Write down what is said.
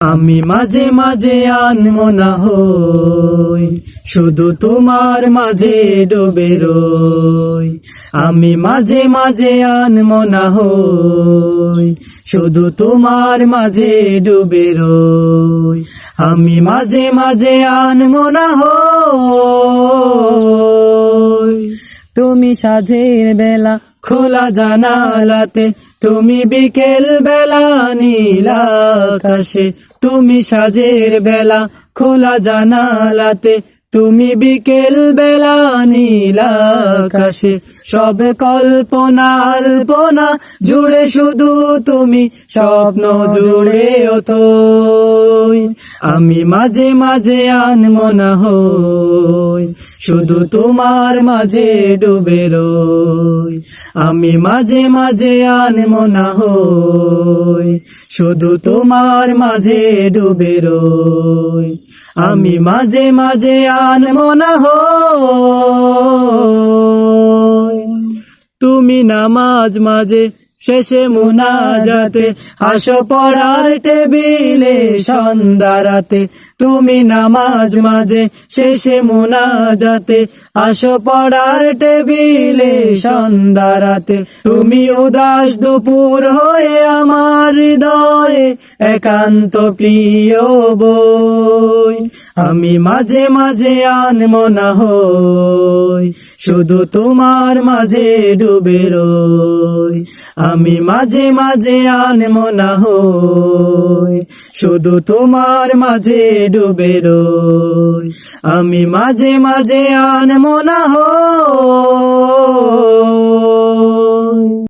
আমি মাঝে মাঝে আনমো না হই, শুধু তোমার মাঝে ডুবে রই। আমি মাঝে মাঝে আনমো না হই, শুধু তোমার মাঝে ডুবে রই। আমি মাঝে মাঝে আনমো না হই, তুমি সাজের বেলা খোলা জানালাতে তুমি বিকেল বেলা নীলা কাশে তুমি সাজের বেলা খোলা জানালাতে তুমি বিকেল বেলা নীল আকাশে সব কল্পনা আলপনা জুড়ে শুধু তুমি স্বপ্ন জুড়ে তো আমি মাঝে মাঝে আনমো না হই, শুধু তোমার মাঝে ডুবে রই। আমি মাঝে মাঝে আনমো না হই, শুধু তোমার মাঝে ডুবে রই। আমি মাঝে মাঝে আনমো মনা হো তুমি নামাজ মাঝে শেষে মুনাজাতে আসো পড়ার টেবিলে সন্ধ্যারাতে। তুমি নামাজ মাঝে শেষে মুনাজাতে আসো পড়ার টেবিলে সন্ধ্যারাতে। তুমি উদাস দুপুর হয়ে আমার হৃদয়ে একান্ত প্রিয় বই। আমি মাঝে মাঝে আনমো না হই, শুধু তোমার মাঝে ডুবে রই। আমি মাঝে মাঝে আন মনা হই, শুধু তোমার মাঝে ডুবে রো আমি মাঝে মাঝে আন মনা হই।